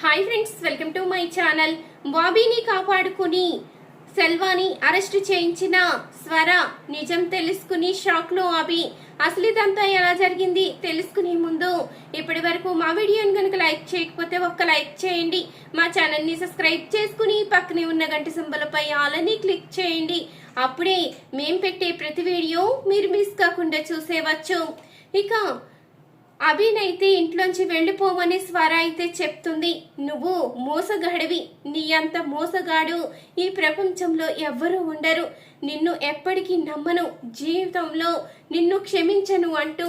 Hi friends welcome to my channel బాబీని కాపాడుకుని సెల్వాని arrest చేయించిన స్వర నిజం తెలుసుకుని షాక్లో అభి అసలు ఇదంతా ఎలా జరిగింది తెలుసుకునే ముందు ఇప్పటి వరకు మా వీడియోని కనుక లైక్ చేయకపోతే ఒక్క లైక్ చేయండి. మా ఛానల్ని సబ్స్క్రైబ్ చేసుకుని పక్కనే ఉన్న గంట సింబలపై ఆలని క్లిక్ చేయండి. అప్పుడే మేం పెట్టే ప్రతి వీడియో మీరు మిస్ కాకుండా చూసేవచ్చు. ఇక అభినైతే ఇంట్లోంచి వెళ్ళిపోమని స్వర అయితే చెప్తుంది. నువ్వు మోసగాడివి. నీ అంత మోసగాడు ఈ ప్రపంచంలో ఎవ్వరూ ఉండరు. నిన్ను ఎప్పటికీ నమ్మను. జీవితంలో నిన్ను క్షమించను అంటూ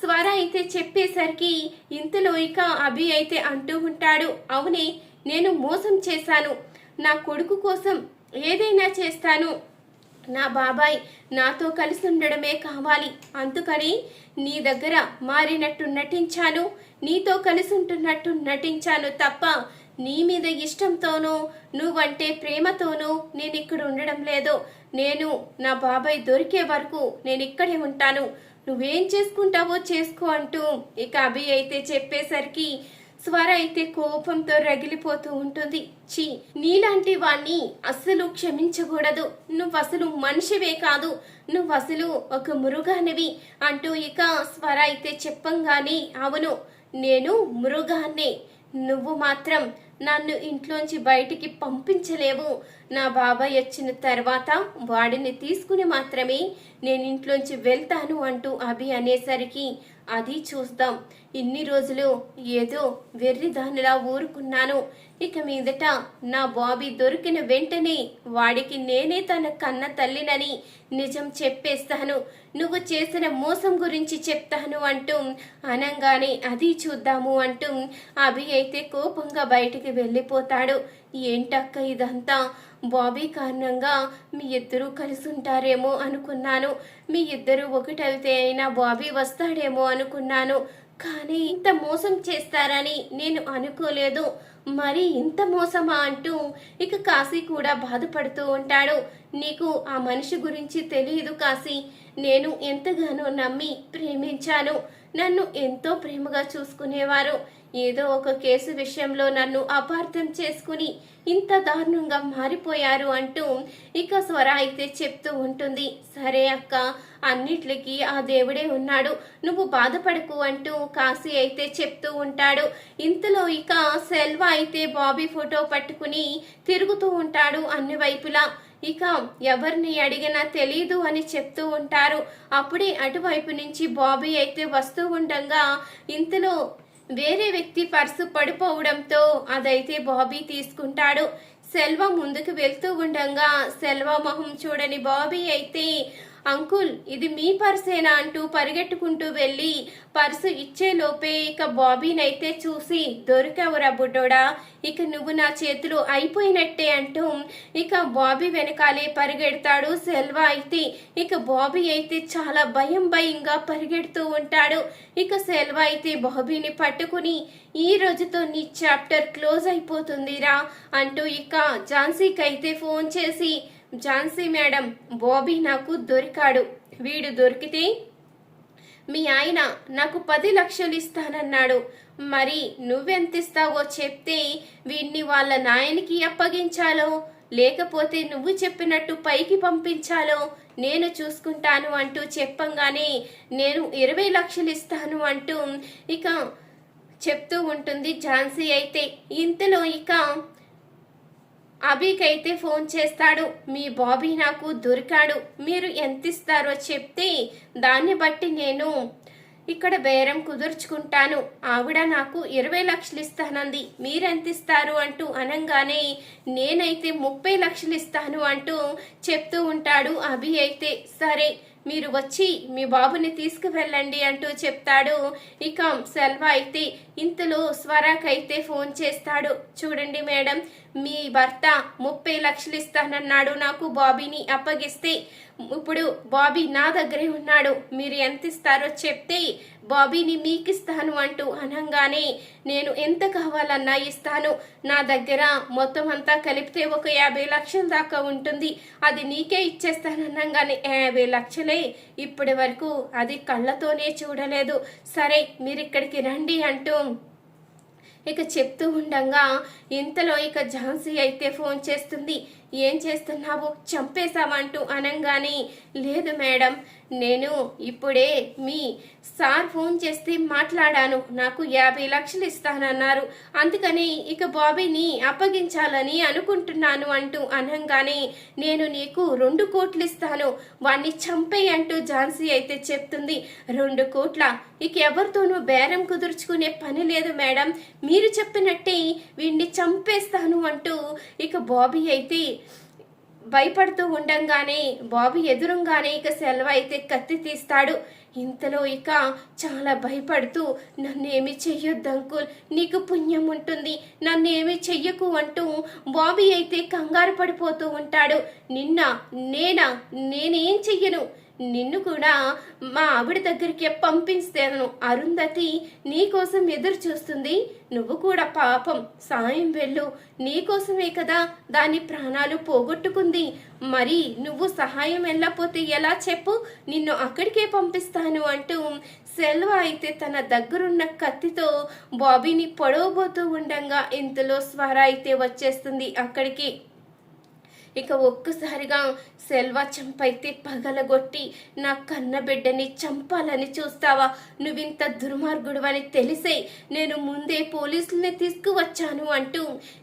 స్వర అయితే చెప్పేసరికి ఇంతలో ఇక అభి అయితే అంటూ ఉంటాడు. అవునే నేను మోసం చేశాను. నా కొడుకు కోసం ఏదైనా చేస్తాను. నా బాబాయ్ నాతో కలిసి ఉండడమే కావాలి. అందుకని నీ దగ్గర మారినట్టు నటించాను. నీతో కలిసి ఉంటున్నట్టు నటించాను తప్ప నీ మీద ఇష్టంతోనో నువ్వంటే ప్రేమతోనో నేను ఇక్కడ ఉండడం లేదు. నేను నా బాబాయ్ దొరికే వరకు నేను ఇక్కడే ఉంటాను. నువ్వేం చేసుకుంటావో చేసుకో అంటూ ఇక అభి అయితే చెప్పేసరికి స్వర అయితే కోపంతో రగిలిపోతూ ఉంటుంది. చీ నీలాంటి వాణ్ణి అస్సలు క్షమించకూడదు. నువ్వు అసలు మనిషివే కాదు. నువ్వు అసలు ఒక మృగానివి అంటూ ఇక స్వర అయితే చెప్పంగానే అవును నేను మృగాన్నే. నువ్వు మాత్రం నన్ను ఇంట్లోంచి బయటికి పంపించలేవు. నా బాబాయ్ వచ్చిన తర్వాత వాడిని తీసుకుని మాత్రమే నేను ఇంట్లోంచి వెళ్తాను అంటూ అభి అనేసరికి అది చూద్దాం. ఇన్ని రోజులు ఏదో వెర్రి దానిలా ఊరుకున్నాను. ఇక మీదట నా బాబీ దొరికిన వెంటనే వాడికి నేనే తన కన్న తల్లినని నిజం చెప్పేస్తాను. నువ్వు చేసిన మోసం గురించి చెప్తాను అంటూ అనంగానే అది చూద్దాము అంటూ అభి అయితే కోపంగా బయటికి వెళ్ళిపోతాడు. ఏంటక్క ఇదంతా? బాబీ కారణంగా మీ ఇద్దరూ కలిసి ఉంటారేమో అనుకున్నాను. మీ ఇద్దరు ఒకటైతే అయినా బాబీ వస్తాడేమో అనుకున్నాను. కానీ ఇంత మోసం చేస్తారని నేను అనుకోలేదు. మరి ఇంత మోసమా అంటూ ఇక కాశీ కూడా బాధపడుతూ ఉంటాడు. నీకు ఆ మనిషి గురించి తెలియదు కాశీ. నేను ఎంతగానో నమ్మి ప్రేమించాను. నన్ను ఎంతో ప్రేమగా చూసుకునేవారు. ఏదో ఒక కేసు విషయంలో నన్ను అపార్థం చేసుకుని ఇంత దారుణంగా మారిపోయారు అంటూ ఇక స్వర అయితే చెప్తూ ఉంటుంది. సరే అక్క అన్నిట్లకి ఆ దేవుడే ఉన్నాడు. నువ్వు బాధపడకు అంటూ కాశీ అయితే చెప్తూ ఉంటాడు. ఇంతలో ఇక సెల్వ అయితే బాబీ ఫోటో పట్టుకుని తిరుగుతూ ఉంటాడు అన్ని వైపులా. ఇక ఎవరిని అడిగినా తెలీదు అని చెప్తూ ఉంటారు. అప్పుడే అటువైపు నుంచి బాబీ అయితే వస్తూ ఉండగా ఇంతలో వేరే వ్యక్తి పర్సు పడిపోవడంతో అదైతే బాబీ తీసుకుంటాడు. సెల్వ ముందుకు వెళ్తూ ఉండగా సెల్వ మొహం చూడని బాబీ అయితే అంకుల్ ఇది మీ పర్సేనా అంటూ పరిగెట్టుకుంటూ వెళ్ళి పర్సు ఇచ్చేలోపే ఇక బాబీనైతే చూసి దొరికావురా బుడ్డోడా ఇక నువ్వు నా చేతిలో అయిపోయినట్టే అంటూ ఇక బాబీ వెనకాలే పరిగెడతాడు సెల్వ అయితే. ఇక బాబీ అయితే చాలా భయం భయంగా పరిగెడుతూ ఉంటాడు. ఇక సెల్వా అయితే బాబీని పట్టుకుని ఈ రోజుతో నీ చాప్టర్ క్లోజ్ అయిపోతుందిరా అంటూ ఇక ఝాన్సీకి అయితే ఫోన్ చేసి ఝాన్సీ మేడం బాబీ నాకు దొరికాడు. వీడు దొరికితే మీ ఆయన నాకు పది లక్షలు ఇస్తానన్నాడు. మరి నువ్వెంత ఇస్తావో చెప్తే వీడిని వాళ్ళ నాయనికి అప్పగించాలో? లేకపోతే నువ్వు చెప్పినట్టు పైకి పంపించాలో? నేను చూసుకుంటాను అంటూ చెప్పంగానే నేను ఇరవై లక్షలు ఇస్తాను అంటూ ఇక చెప్తూ ఉంటుంది ఝాన్సీ అయితే. ఇంతలో ఇక అభికైతే ఫోన్ చేస్తాడు. మీ బాబీ నాకు దొరికాడు. మీరు ఎంత ఇస్తారో చెప్తే దాన్ని బట్టి నేను ఇక్కడ బేరం కుదుర్చుకుంటాను. ఆవిడ నాకు ఇరవై లక్షలు ఇస్తానంది. మీరెంత ఇస్తారు అంటూ అనంగానే నేనైతే ముప్పై లక్షలు ఇస్తాను అంటూ చెప్తూ ఉంటాడు అభి అయితే. సరే మీరు వచ్చి మీ బాబుని తీసుకువెళ్ళండి అంటూ చెప్తాడు. ఇక సెల్వ అయితే ఇంతలో స్వరాకైతే ఫోన్ చేస్తాడు. చూడండి మేడం మీ భర్త ముప్పై లక్షలు ఇస్తానన్నాడు. నాకు బాబీని అప్పగిస్తే ఇప్పుడు బాబీ నా దగ్గరే ఉన్నాడు. మీరు ఎంత ఇస్తారో చెప్తే బాబీని మీకు ఇస్తాను అంటూ అనంగానే నేను ఎంత కావాలన్నా ఇస్తాను. నా దగ్గర మొత్తం అంతా కలిపితే ఒక యాభై లక్షల దాకా ఉంటుంది. అది నీకే ఇచ్చేస్తాననంగానే యాభై లక్షలే ఇప్పటి వరకు అది కళ్ళతోనే చూడలేదు. సరే మీరు ఇక్కడికి రండి అంటూ ఇక చెప్తూ ఉండగా ఇంతలో ఇక ఝాన్సీ అయితే ఫోన్ చేస్తుంది. ఏం చేస్తున్నావు? చంపేశావంటూ అనంగానే లేదు మేడం నేను ఇప్పుడే మీ సార్ ఫోన్ చేస్తే మాట్లాడాను. నాకు యాభై లక్షలు ఇస్తానన్నారు. అందుకని ఇక బాబీని అప్పగించాలని అనుకుంటున్నాను అంటూ అనంగానే నేను నీకు రెండు కోట్లు ఇస్తాను. వాణ్ణి చంపే అంటూ ఝాన్సీ అయితే చెప్తుంది. రెండు కోట్ల? ఇక ఎవరితోనూ బేరం కుదుర్చుకునే పని లేదు మేడం. మీరు చెప్పినట్టే వీణ్ణి చంపేస్తాను అంటూ ఇక బాబీ అయితే భయపడుతూ ఉండంగానే బాబు ఎదురుగానే ఇక సెలవు అయితే కత్తి తీస్తాడు. ఇంతలో ఇక చాలా భయపడుతూ నన్నేమి చెయ్యొద్దు అంకుల్ నీకు పుణ్యం ఉంటుంది నన్నేమి చెయ్యకు అంటూ బాబీ అయితే కంగారు పడిపోతూ ఉంటాడు. నిన్న నేనా నేనేం చెయ్యను? నిన్ను కూడా మా ఆవిడ దగ్గరికి పంపిస్తాను. అరుంధతి నీకోసం ఎదురు చూస్తుంది. నువ్వు కూడా పాపం. సాయం వెళ్ళు. నీకోసమే కదా దాని ప్రాణాలు పోగొట్టుకుంది. మరి నువ్వు సహాయం వెళ్ళకపోతే ఎలా చెప్పు? నిన్ను అక్కడికే పంపిస్తాను అంటూ సెల్వ అయితే తన దగ్గరున్న కత్తితో బాబీని పొడవబోతూ ఉండంగా ఇంతలో స్వర అయితే వచ్చేస్తుంది అక్కడికి. ఇక ఒక్కసారిగా సెల్వా చంపైతే పగలగొట్టి నా కన్న బిడ్డని చంపాలని చూస్తావా? నువ్వింత దుర్మార్గుడు అని తెలిసే నేను ముందే పోలీసుల్ని తీసుకువచ్చాను అంటూ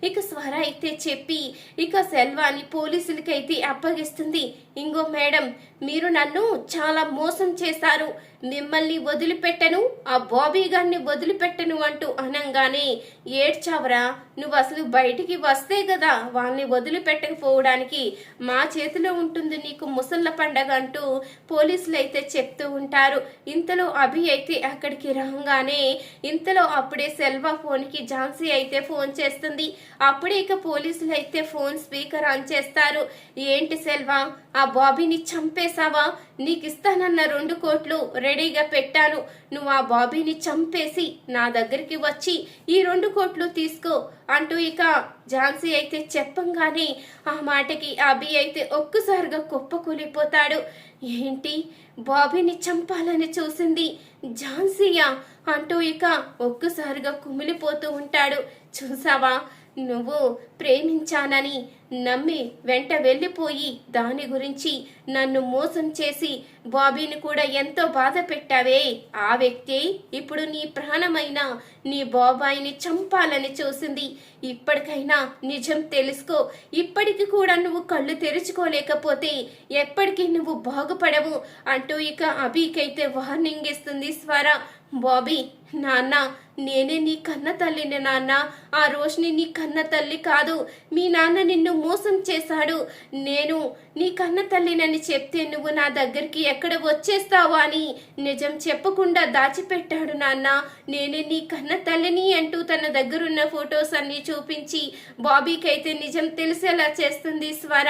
ఇక స్వర అయితే చెప్పి ఇక సెల్వాని పోలీసులకైతే అప్పగిస్తుంది. ఇంగో మేడం మీరు నన్ను చాలా మోసం చేశారు. మిమ్మల్ని వదిలిపెట్టను ఆ బాబీ గారిని వదిలిపెట్టను అంటూ అనంగానే ఏడ్చావరా? నువ్వు అసలు బయటికి వస్తే కదా వాళ్ళని వదిలిపెట్టకపోవడానికి మా చేతిలో ఉంటుంది నీకు ముసళ్ళ పండగ అంటూ పోలీసులు అయితే చెప్తూ ఉంటారు. ఇంతలో అభి అయితే అక్కడికి రాగానే ఇంతలో అప్పుడే సెల్వా ఫోన్కి ఝాన్సీ అయితే ఫోన్ చేస్తుంది. అప్పుడే ఇక పోలీసులు అయితే ఫోన్ స్పీకర్ ఆన్ చేస్తారు. ఏంటి సెల్వా ఆ బాబీని చంపేశావా? నీకు ఇస్తానన్న రెండు కోట్లు రెండు రెడీగా పెట్టాను. నువ్వు ఆ బాబీని చంపేసి నా దగ్గరికి వచ్చి ఈ రెండు కోట్లు తీసుకో అంటూ ఇక ఝాన్సీ అయితే చెప్పంగానే ఆ మాటకి అభి అయితే ఒక్కసారిగా కుప్పకూలిపోతాడు. ఏంటి? బాబీని చంపాలని చూసింది ఝాన్సీయా? అంటూ ఇక ఒక్కసారిగా కుమిలిపోతూ ఉంటాడు. చూసావా? నువ్వు ప్రేమించానని నమ్మి వెంట వెళ్ళిపోయి దాని గురించి నన్ను మోసం చేసి బాబీని కూడా ఎంతో బాధ పెట్టావే. ఆ వ్యక్తి ఇప్పుడు నీ ప్రాణమైన నీ బాబాయిని చంపాలని చూసింది. ఇప్పటికైనా నిజం తెలుసుకో. ఇప్పటికి కూడా నువ్వు కళ్ళు తెరుచుకోలేకపోతే ఎప్పటికీ నువ్వు బాగుపడవు అంటూ ఇక అభికైతే వార్నింగ్ ఇస్తుంది స్వర. బాబీ నాన్న నేనే నీ కన్న తల్లిని నాన్న. ఆ రోషిని నీ కన్న తల్లి కాదు. మీ నాన్న నిన్ను మోసం చేశాడు. నేను నీ కన్న తల్లినని చెప్తే నువ్వు నా దగ్గరికి ఎక్కడ వచ్చేస్తావా అని నిజం చెప్పకుండా దాచిపెట్టాడు నాన్న. నేనే నీ కన్న తల్లిని అంటూ తన దగ్గరున్న ఫొటోస్ అన్ని చూపించి బాబీకి అయితే నిజం తెలిసేలా చేస్తుంది స్వర.